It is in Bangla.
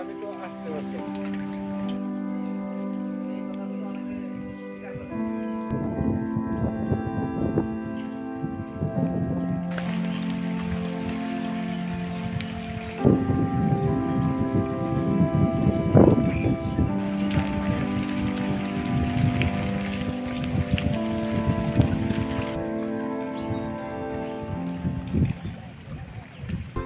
আমি তো আসতে পারছি Thank you.